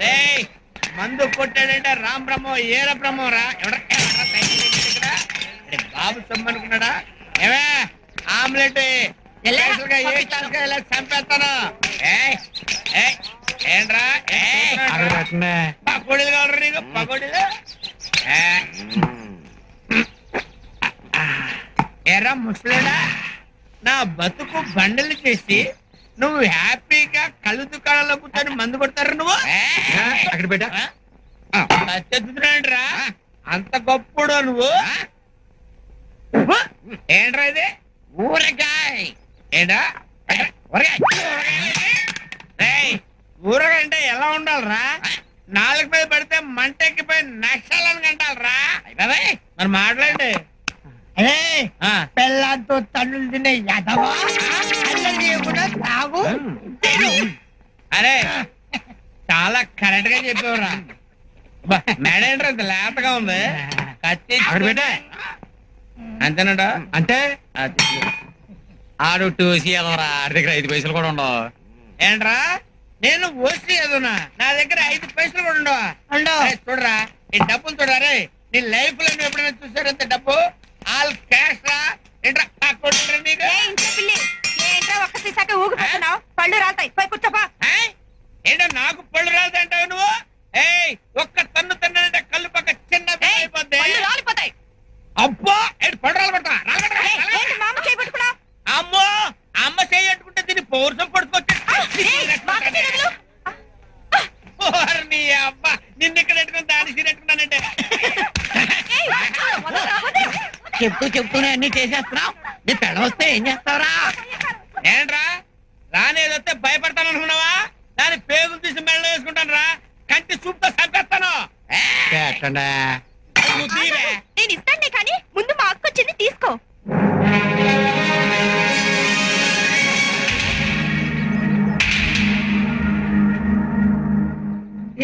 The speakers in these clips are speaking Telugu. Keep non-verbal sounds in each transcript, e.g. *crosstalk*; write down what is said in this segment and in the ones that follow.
రేయ్, మందు కొట్టాడంటే రామ్ బ్రహ్మో ఏర బ్రహ్మో రా. బాబు సొమ్ము అనుకున్నాడా ఏమే ఆమ్లెట్ చంపేస్తాను? ఏంట్రా? పకోడీలు కావాలరా నీకు? పకోడీలు? ఏ. ఎర్ర ముసలుడా? నా బతుకు బండలు చేసి నువ్వు హ్యాపీగా కళ్ళు దుకాణంలో కూర్చొని మందు కొడతారు నువ్వు? అక్కడ రా అంత గొప్పడు నువ్వు? ఏంట్రా ఇది? ఊరగాయ. ఏంటా? ఊరగాయ. అంటే ఎలా ఉండాలిరా? నాలుగు మీద పడితే మంటెక్కిపోయి నక్షాలను కంటాలరా? మరి మాట్లాడండి. పెళ్ళాంతో తన్నులు తినే యదవా? తాగు. అరే చాలా కరెక్ట్గా చెప్పేవరా. మేడేంట్రా ఇంత లేతగా ఉంది? కత్తి అంతేనడా అంటే? అది. ఆడు టూసి ఎదవరా ఆడి దగ్గర ఐదు పైసలు కూడా ఉండవు. ఏంట్రా? నేను ఓసి ఎదునా నా దగ్గర ఐదు పైసలు కూడా ఉండవా? చూడరా ఈ డబ్బులు చూడరా నీ లైఫ్లో నువ్వు ఎప్పుడైనా చూసారంత డబ్బు? ఆల్ క్యాష్ రా ఏంట్రా నీకు? ఏంటో ఒక్క సీసాక ఊగిపోతున్నావు? పళ్ళు రాలుతాయి. పోయి కూర్చోపా. ఏయ్, ఏంటో నాకు పళ్ళు నువ్వు? ఏయ్ ఒక్క తన్ను తన్నంటే కళ్ళు పక్క చిన్న పిల్ల అయిపోద్ది. పళ్ళు రాలిపోతాయి. అబ్బో ఏంటి పళ్ళు రాలబడతా ఏయ్, ఏంటి మామ చేపట్టుకున్నావు అమ్మో అమ్మ చేయట్టుకుంటే దీన్ని పౌరుషం పడుకోవచ్చు నీ అబ్బ నిన్ను ఇక్కడ పెట్టుకుని దాన్ని సీరెట్టుకున్నానంటే చెప్తూ చెప్తూనే అన్ని చేసేస్తున్నావు. నీ పెళ్ళ వస్తే ఏం చేస్తావురా? పెట్టండి? నేను ఇస్తానులే కానీ ముందు మా అక్క వచ్చింది తీసుకో.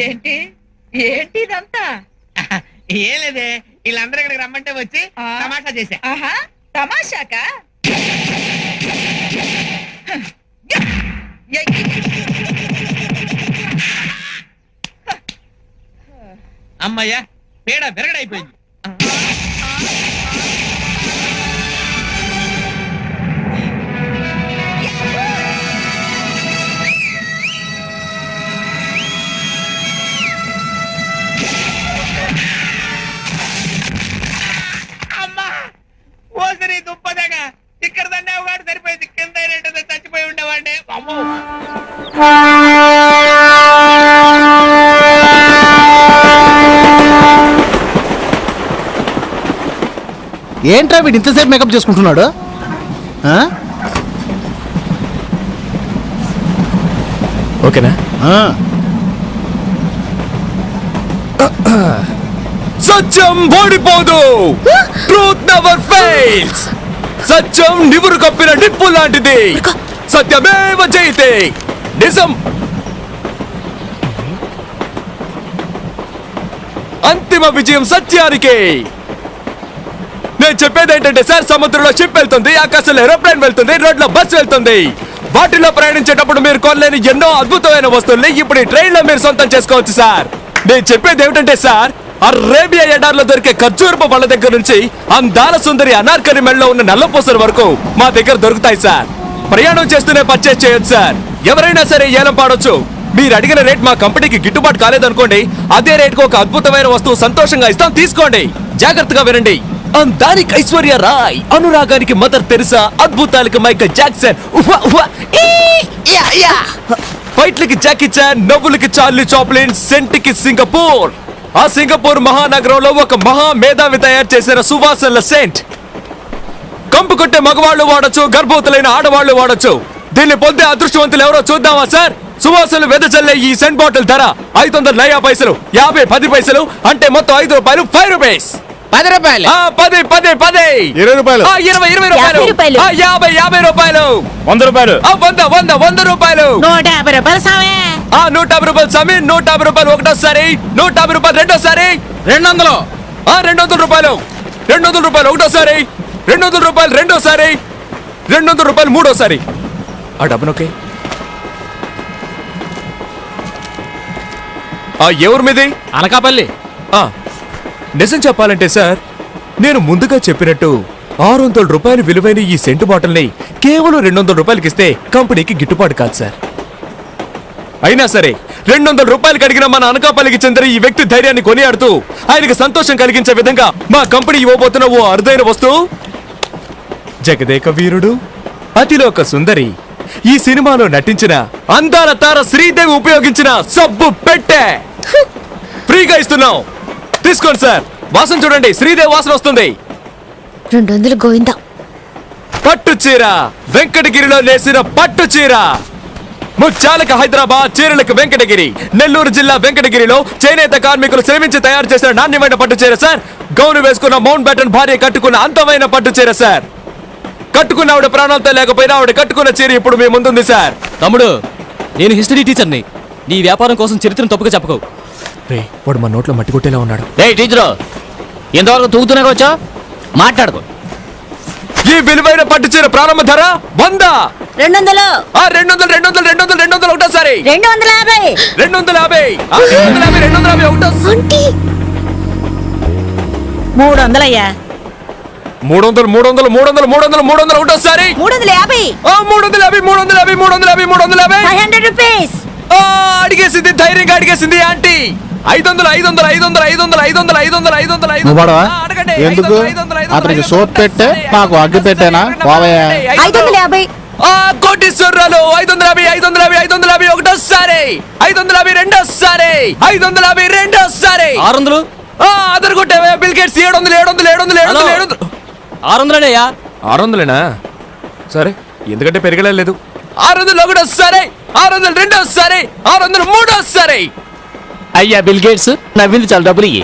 ఏంటి? ఏంటి ఇదంతా? *laughs* ఏం లేదే వీళ్ళందరూ ఇక్కడికి రమ్మంటే వచ్చి ఆ? తమాషా చేశా. ఆహా తమాషాకా? అమ్మయ్యా పేడ విరగడైపోయింది. ఇక్కడ దాన్ని అవగాడు సరిపోయింది. కింద అయినట్టు చచ్చిపోయి ఉండేవాడే అమ్మో. ఏంట్రా వీడు ఇంతసేపు మేకప్ చేసుకుంటున్నాడు? ఆ? ఓకేనా? ఆ. సత్యం ఓడిపోదు. ట్రూత్ నెవర్ ఫెయిల్స్ సత్యం నివురు కప్పిన నిప్పు లాంటిది. సత్యమేవ జయతే నిజం. అంతిమ విజయం సత్యానికి. నేను చెప్పేది ఏంటంటే సార్ సముద్రంలో షిప్ వెళ్తుంది ఆకాశంలో ఏరోప్లేన్ వెళ్తుంది రోడ్లో బస్ వెళ్తుంది. వాటిలో ప్రయాణించేటప్పుడు మీరు కొనలేని ఎన్నో అద్భుతమైన వస్తువుల్ని ఇప్పుడు ఈ ట్రైన్లో మీరు సొంతం చేసుకోవచ్చు సార్. నేను చెప్పేది ఏమిటంటే సార్ అరేబియా ఎడార్లో దొరికే ఖర్జూరపు పళ్ళ దగ్గర నుంచి అందాల సుందరి అనార్కలి మెడలో ఉన్న నల్లపూసల వరకు మా దగ్గర దొరుకుతాయి సార్. ప్రయాణం చేస్తూనే పర్చేస్ చేయొచ్చు సార్. ఎవరైనా సరే ఏలం పాడొచ్చు. మీరు అడిగిన రేట్ మా కంపెనీకి గిట్టుబాటు కాలేదనుకోండి అదే రేట్కి ఒక అద్భుతమైన వస్తువు సంతోషంగా ఇస్తాం తీసుకోండి. జాగ్రత్తగా వినండి. అందానికి ఐశ్వర్య రాయ్ అనురాగానికి మదర్ తెరిసా అద్భుతాలకి మైకల్ జాక్సన్. యా, ఫైట్లకి జాకీ చాన్ నవ్వులకి చార్లీ చాప్లిన్ సెంటికి సింగపూర్. ఆ సింగపూర్ మహానగరంలో ఒక మహా మేధావి తయారు చేసిన సువాసనల సెంట్. కంపు కొట్టే మగవాళ్ళు వాడచ్చు గర్భవతులైన ఆడవాళ్ళు వాడచ్చు. దీన్ని పొందే అదృష్టవంతులు ఎవరో చూద్దామా సార్? సువాసనలు వెదజల్లే ఈ సెంట్ బాటిల్ ధర ఐదు వందల నయా పైసలు యాభై పది పైసలు అంటే మొత్తం ఐదు రూపాయలు ఫైవ్ రూపీస్. పది రూపాయలు. ఆ పది పది పది. ఇరవై రూపాయలు. ఆ ఇరవై ఇరవై రూపాయలు. యాభై రూపాయలు. ఆ యాభై రూపాయలు. వంద రూపాయలు. ఆ వంద వంద వంద రూపాయలు. నూట యాభై రూపాయలు సామే నూట యాభై రూపాయలు సమీ నూట యాభై రూపాయలు ఒకటోసారి నూట యాభై రూపాయలు రెండోసారి. రెండు వందలు ఆ రెండు వందల రూపాయలు. రెండు వందల రూపాయలు ఒకటోసారి రెండు వందల రూపాయలు రెండోసారి రెండు వందల రూపాయలు మూడోసారి. ఆ డబ్బునొకే ఆ ఎవరి మీది? అనకాపల్లి. ఆ, నిజం చెప్పాలంటే సార్ నేను ముందుగా చెప్పినట్టు ఆరు వందల రూపాయలు విలువైన ఈ సెంటు బాటిల్ని కేవలం రెండు వందల రూపాయలకి ఇస్తే కంపెనీకి గిట్టుబాటు కాదు సార్. అయినా సరే రెండు వందల రూపాయలకి అడిగిన మన అనకాపల్లికి చెందిన ఈ వ్యక్తి ధైర్యాన్ని కొనియాడుతూ ఆయనకి సంతోషం కలిగించే విధంగా మా కంపెనీ ఇవ్వబోతున్న ఓ అరుదైన వస్తువు. జగదేక వీరుడు అతిలోక సుందరి ఈ సినిమాలో నటించిన అందాల తార శ్రీదేవి ఉపయోగించిన సబ్బు పెట్టే. ఫ్రీగా ఇస్తున్నాం. తీసుకోండి సార్. వాసన చూడండి శ్రీదేవి వాసన వస్తుంది. రెండు వందలు గోవిందా. పట్టు చీర వెంకటగిరిలో నేసిన పట్టు చీర. ముత్యాలకు హైదరాబాద్ చీరలకు వెంకటగిరి. నెల్లూరు జిల్లా వెంకటగిరిలో చేనేత కార్మికులు శ్రమించి తయారు చేసిన నాణ్యమైన పట్టు చీర సార్. గౌను వేసుకున్న మౌంట్ బ్యాటన్ భార్య కట్టుకున్న అంతమైన పట్టు చీర సార్. కట్టుకున్న ఆవిడ ప్రాణాలతో లేకపోయినా ఆవిడ కట్టుకున్న చీర ఇప్పుడు మీ ముందుంది సార్. తమ్ముడు నేను హిస్టరీ టీచర్ని. నీ వ్యాపారం కోసం చరిత్రను తప్పుగా చెప్పకు. రే వాడు మా నోట్లో మట్టి కొట్టేలా ఉన్నాడు. రే టీచరు ఇంతవరకు తూగుతూనే వచ్చా? మాట్లాడుకో. ఈ విలువైన పట్టు చీర ప్రారంభ ధర వంద. రెండు వందలు ఆ రెండు వందలు రెండు వందలు రెండు వందలు రెండు వందలు ఒకటోసారి. రెండు వందల యాభై. రెండు వందల యాభై ఆ, రెండు వందల యాభై రెండు వందల యాభై ఒకటో మూడు వందలయ్యా మూడు వందలు మూడు వందలు మూడు వందలు మూడు వందలు మూడు వందలు ఒకటోసారి. మూడు వందల యాభై. ఆ, మూడు వందల యాభై మూడు వందల యాభై మూడు వందల యాభై మూడు వందల యాభై. Five hundred rupees. ఆ, అడిగేసింది ధైర్యంగా అడిగేసింది ఆంటీ. ఐదు వందలు ఐదు వందలు ఐదు వందలు ఐదు వందలు ఐదు వందలు ఐదు వందలు ఐదు వందలు ఐదు ఆ, అడగండి. ఎందుకు? వందలు, వందలు, అతనికి ఐదు సోప్ వందలు, పెట్టే ఐదు వందలు, మాకు అగ్గి పెట్టేనా? వందలు, ఐదు వందల యాభై. ఆ కోటీశ్వరరాలు ఐదు వందల యాభై ఐదు వందల యాభై ఐదు వందల యాభై ఒకటోసారి ఐదు వందల యాభై రెండోసారి ఐదు వందల యాభై రెండోసారి ఆరు వందలు ఆ, అదరు కొట్టావే బిల్ గేట్స్ ఏడు వందలు ఏడు వందలు ఏడు వందలు ఏడు వందలు ఏడు వందలు ఆరు వందలేనయ్యా ఆరు వందలేనా సరే ఎందుకంటే పెరగలేదు ఆరు వందలు ఒకటో సరే ఆరు వందలు రెండో సరే ఆరు వందలు మూడో సరే అయ్యా బిల్ గేట్స్ నవ్వింది చాలా డబ్బులు ఇయ్యి.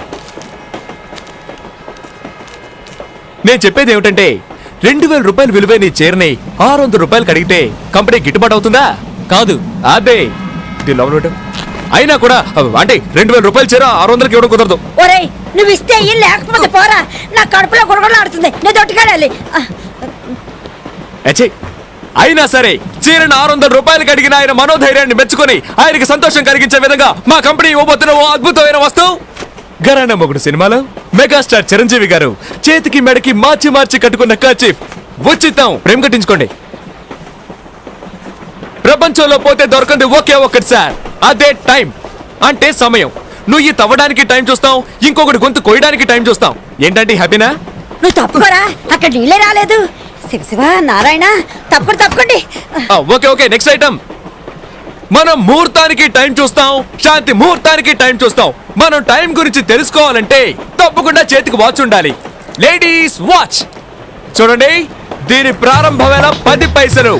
నేను చెప్పేది ఏమిటంటే రెండు వేల రూపాయలు విలువైన ఈ చీరని ఆరు వందల రూపాయలు అడిగితే కంపెనీ గిట్టుబాటు అవుతుందా? కాదు. అదే. అయినా కూడా అంటే రెండు వేల రూపాయలు చీర ఆరు వందలకి ఇవ్వడం కుదరదు. ఒరేయ్ నువ్వు ఇస్తే లేకపోతే పోరా. నా కడుపులో గురగలాడుతుంది నేను దొట్టుకెళ్ళాలి అచ్చే అయినా సరే చీరను ఆరు వందల రూపాయలకి అడిగిన ఆయన మనోధైర్యాన్ని మెచ్చుకొని ఆయనకి సంతోషం కలిగించే విధంగా మా కంపెనీ ఇవ్వబోతున్న ఓ అద్భుతమైన వస్తువు. గరానా మొగుడు సినిమాలో? మెగాస్టార్ చిరంజీవి గారు చేతికి మెడకి మార్చి మార్చి కట్టుకున్న కర్చీఫ్. ఉచితం. ప్రేమ కట్టించుకోండి. ప్రపంచంలో పోతే దొరకంది ఒకే ఒక్కటి సార్ అదే టైం. అంటే సమయం. నువ్వు ఈ తవ్వడానికి టైం చూస్తావు ఇంకొకటి గొంతు కొయ్యడానికి టైం చూస్తాం ఏంటంటే హ్యాపీనా? నువ్వు తప్పుకోరా అక్కడ నీళ్ళే రాలేదు. శివ శివ నారాయణ తప్పకుండా ఓకే ఓకే నెక్స్ట్ ఐటమ్ మనం ముహూర్తానికి టైం చూస్తాం శాంతి ముహూర్తానికి టైం చూస్తాం. మనం టైం గురించి తెలుసుకోవాలంటే తప్పకుండా చేతికి వాచ్ ఉండాలి. లేడీస్ వాచ్ చూడండి దీని ప్రారంభ వేళ పది పైసలు.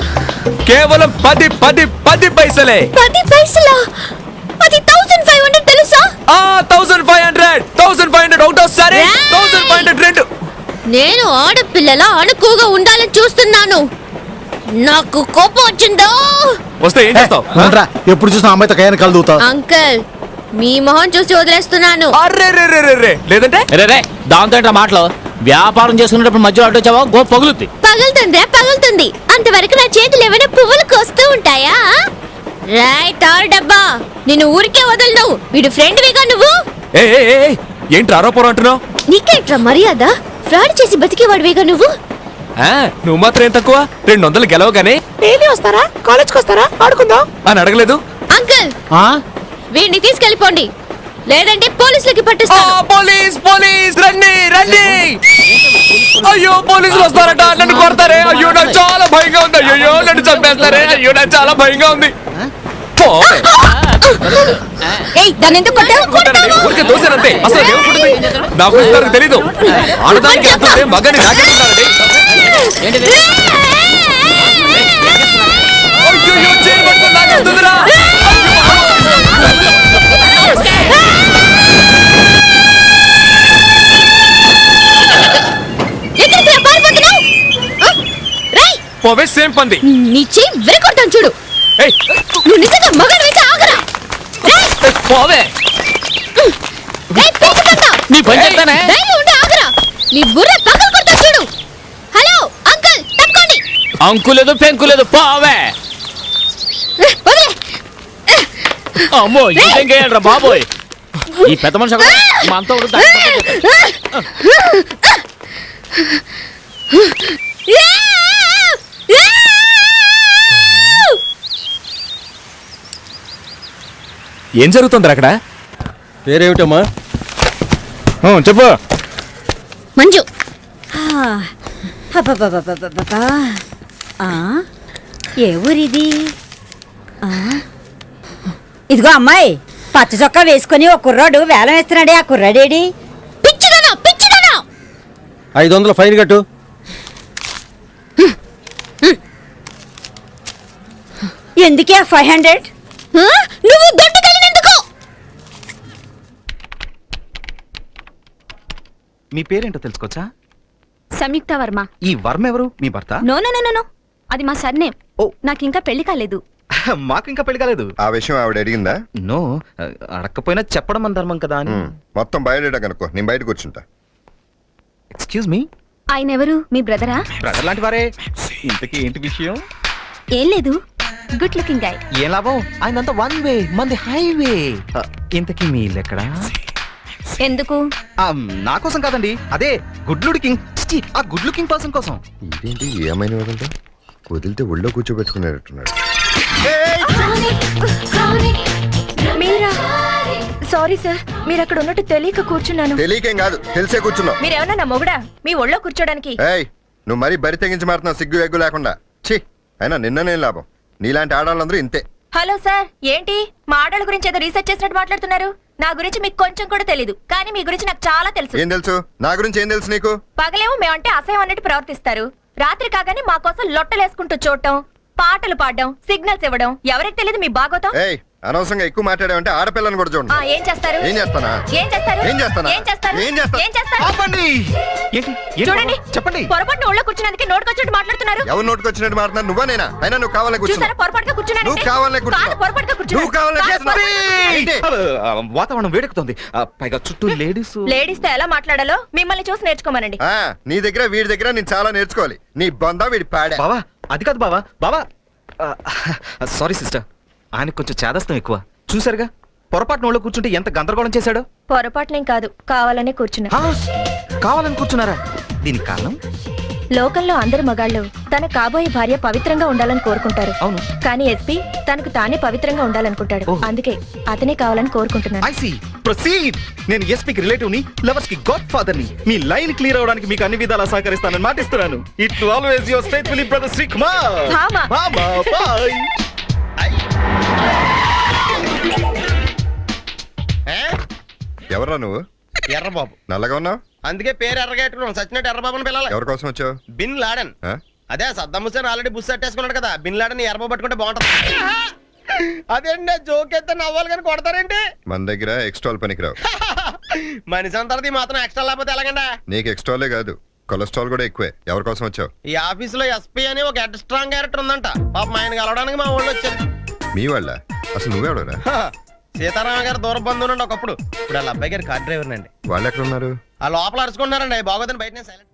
కేవలం పది పది పది పైసలే. పది పైసలా? అది థౌసండ్ ఫైవ్ హండ్రెడ్ తెలుసా? ఆ thousand five hundred thousand five hundred ఒకటోసారి. థౌసండ్ ఫైవ్ హండ్రెడ్ రెండు. నేను ఆడపిల్లల అణుకుగా ఉండాలని చూస్తున్నాను. నాకు కోపం వచ్చిందో? వస్తే ఏం చేస్తావు? ఏంట్రా ఎప్పుడు చూసిన అమ్మాయితో కయ్యాన్ని కలుదుతావు అంకుల్ మీ మొహం చూసి వదిలేస్తున్నాను. అర్రే రే రే రే రే. లేదంటే? రే రే దాంతో ఏంట్రా మాటలు? వ్యాపారం చేసుకునేటప్పుడు మధ్యలో అడ్డు వచ్చావా? గో పగులుద్ది. పగులుతుందా పగులుతుంది. అంతవరకు నా చేతులు ఏమైనా పువ్వులు కోస్తూ ఉంటాయా? రైట్ ఆర్ డబ్బా. నేను ఊరికే వదలను. వీడు ఫ్రెండ్ వేగా నువ్వు? ఏ ఏ, ఏ, ఏ, ఏంటి ఆరోపణం అంటున్నావు? నీకేంట్రా మర్యాద? ఫ్రాడ్ చేసి బతికేవాడివేగా నువ్వు? ఆ, నువ్వు మాత్రం ఏం తక్కువ? రెండు వందలు గెలవగానే? డైలీ వస్తారా? కాలేజ్కి వస్తారా? ఆడుకుందాం. అని అడగలేదు. అంకుల్! ఆ? వీడిని తీసుకెళ్ళిపోండి. లేదంటే పోలీసులకి ఆ, పట్టిస్తాను పోలీస్ పోలీస్ రండి రండి! అయ్యో పోలీసులు వస్తారట. నన్ను కొడతారే. అయ్యో నాకు చాలా భయంగా ఉంది. అయ్యో నన్ను చంపేస్తారే. అయ్యో నాకు చాలా భయంగా ఉంది. ఏయ్ దాన్ని ఎందుకు కొట్టావు? ఊరికే దోశానంతే. అసలు దేవుడు పుట్టింది. నా గురించి తనకు తెలీదు. ఆడదానికి వెళ్తుంటే మగని పోవే సేమ్ పంది. నీ చెయ్యి విరగొడతాను చూడు. నువ్వు నిజంగా మగాడివైతే ఆగరా? పోవే! నీ పని చెప్తానే? ఉండి ఆగరా! నీ బుర్ర పక్కన కొడతా చూడు! హలో అంకుల్ తప్పుకోండి! అంకులేదు పెంకులేదు పోవే! అమ్మో ఇంకేం బాబోయ్! ఈ పెద్ద మనిషి ఒకడు మనతో ఏం జరుగుతుంది అక్కడ? పేరేమిటమ్మా? చెప్పు. మంజు. ఏ ఊరిది? ఆ, ఇదిగో అమ్మాయి పచ్చ చొక్కా వేసుకొని ఒక కుర్రాడు వేలం వేస్తున్నాడే ఆ కుర్రాడేడి? పిచ్చిదనా పిచ్చిదనా ఐదు వందలు ఫైన్ కట్టు. ఎందుకే ఫైవ్ హండ్రెడ్ ఆ? నువ్వు దొడ్డు కలిగినందుకు మీ పేరేంటో తెలుసుకోవచ్చా? సంయుక్త వర్మ. ఈ వర్మ ఎవరు? మీ భర్త? No no no, no no. అది మా సర్నేమ్. ఓ. నాకు ఇంకా పెళ్ళి కాలేదు. *laughs* మాకు ఇంకా పెళ్ళి కాలేదు. ఆ విషయం ఆవిడ అడిగిందా? నో అడగకపోయినా చెప్పడం మన ధర్మం కదా అని. ఉమ్, మొత్తం బయోడేటా కనుక్కో నేను బయట కూర్చుంటా ఎక్స్క్యూజ్ మీ ఆయన ఎవరు? మీ బ్రదరా? బ్రదర్ లాంటి వారే. ఇంతకీ ఏంటి విషయం? ఏం లేదు. Good looking guy. ఏం లాభం? ఆయనంతా వన్ వే మంది హైవే ఇంతకీ మీ ఇల్లు ఎక్కడా ఎందుకు? నా కోసం కాదండి. అదే గుడ్ లుకింగ్ ఆ గుడ్ లుకింగ్ పర్సన్ కోసం. ఇదేంటి ఏమైనా వదంటే వదిలితే ఒళ్ళో కూర్చోబెట్టుకునేటట్టున్నాడు. మీరా? సారీ సార్ మీరు అక్కడ ఉన్నట్టు తెలియక కూర్చున్నాను. తెలియకేం కాదు. తెలిసే కూర్చున్నావు మీరేమన్నా నా మొగుడా? మీ ఒళ్ళో కూర్చోడానికి. ఏయ్ నువ్వు మరీ బరి తెగించి మారుతున్నావు సిగ్గు ఎగ్గు లేకుండా. ఛీ అయినా నిన్ననేం లాభం. నీలాంటి ఆడాళ్ళందరూ ఇంతే. హలో సార్ ఏంటి? మా ఆడల గురించి ఏదో రీసెర్చ్ చేసినట్టు మాట్లాడుతున్నారు. నా గురించి మీకు కొంచెం కూడా తెలీదు కానీ మీ గురించి నాకు చాలా తెలుసు. ఏం తెలుసు? నా గురించి ఏం తెలుసు నీకు? పగలేమో మేమంటే అసహ్యం అన్నట్టు ప్రవర్తిస్తారు. రాత్రి కాగానే మా కోసం లొట్టలేసుకుంటూ చూడటం పాటలు పాడడం సిగ్నల్స్ ఇవ్వడం ఎవరికి తెలియదు మీ బాగోతం ఏయ్ అనవసరంగా ఎక్కువ మాట్లాడావంటే ఆడపిల్లని కూడా ఆ, చూడండి ఏం చేస్తారు? ఏం చేస్తానా? ఏం చేస్తారు? ఏం చేస్తానా? ఏం చేస్తారు? ఏం చేస్తా- ఏం చేస్తారు? ఆపండి! ఏంటి? ఏంటి? చూడండి. చెప్పండి. పొరపాటున ఒళ్ళో కూర్చున్నందుకే నోటుకొచ్చినట్టు మాట్లాడుతున్నారు. ఎవరు మాట్లాడుతున్నా నువ్వా నేనా? అయినా నువ్వు కావాలని చూసారా? కూర్చున్నావు పొరపాటుగా కూర్చున్నాను నువ్వు కావాలనే కూర్చున్నావు. పొరపాటుగా నువ్వు కావాలని చేస్తున్నావు. పొరపాటుగా- ఏంటి? ఆ, వాతావరణం వేడెక్కుతుంది. ఆ, పైగా చుట్టూ లేడీస్. లేడీస్తో ఎలా మాట్లాడాలో మిమ్మల్ని చూసి నేర్చుకోమనండి. ఆ, నీ దగ్గర వీడి దగ్గర నేను చాలా నేర్చుకోవాలి. నీ బొంద వీడి పాడా. బావా అది కాదు బావా. బావా సారీ సిస్టర్. ఆయనకు కొంచెం చేదస్తం ఎక్కువ. చూసారుగా పొరపాటు నోళ్ళు కూర్చుంటే ఎంత గందరగోళం చేశాడో? పొరపాటునేం కాదు కావాలనే కూర్చున్నా. ఆ, కావాలని కూర్చున్నారా? దీనికి కారణం? లోకంలో అందరు మగాళ్ళు తన కాబోయే భార్య పవిత్రంగా ఉండాలని కోరుకుంటారు. అవును. కానీ ఎస్పీ తనకు తానే పవిత్రంగా ఉండాలనుకుంటాడు. ఓహ్. అందుకే అతనే కావాలని కోరుకుంటున్నాను. ఐ సీ ప్రొసీడ్ నేను ఎస్పీకి రిలేటివ్ని లవర్స్కి గాడ్ ఫాదర్ని. మీ లైన్ క్లియర్ అవడానికి మీకు అన్ని విధాలా సహకరిస్తానని మాటిస్తున్నాను. It always your faithfully brother Shri Kumar Bhama. Bhama ఎవరా నువ్వు? ఎర్రబాబు. నల్లగా ఉన్నావు? అందుకే పేరు ఎర్రగట్టుకున్నాం సచ్చినట్టు ఎర్రబాబుని పిల్లలు ఎవరి కోసం వచ్చావు? Bin Laden? అదే సద్దాం హుసేన్ ఆల్రెడీ బుస్ అట్టేసుకున్నాడు కదా. బిన్ లాడన్ ఎర్రబాబు పట్టుకుంటే బాగుంటది. అదేంటి? జోక్ ఎత్తే నవ్వాలి కానీ కొడతారేంటి? మన దగ్గర ఎక్స్ట్రాల్ పనికిరావు. *laughs* మనిషి అంతది మాత్రం ఎక్స్ట్రా లేకపోతే ఎలాగండి? నీకు ఎక్స్ట్రాలే కాదు. కొలెస్ట్రాల్ కూడా ఎక్కువే. ఎవరి కోసం వచ్చావు? ఈ ఆఫీస్లో ఎస్పీ అని ఒక హెడ్ స్ట్రాంగ్ క్యారెక్టర్ ఉందంట. పాప ఆయన కలవడానికి మా ఊళ్ళో వచ్చారు మీ వాళ్ళ? అసలు నువ్వెవడరా? *laughs* సీతారామ గారు దూర బంధువు నుండి ఒకప్పుడు. ఇప్పుడు వాళ్ళ అబ్బాయి గారు కార్ డ్రైవర్ అండి వాళ్ళు ఎక్కడ ఉన్నారు ఆ లోపల అరుచుకున్నారండి బాగోదని బయటనే సైలెంట్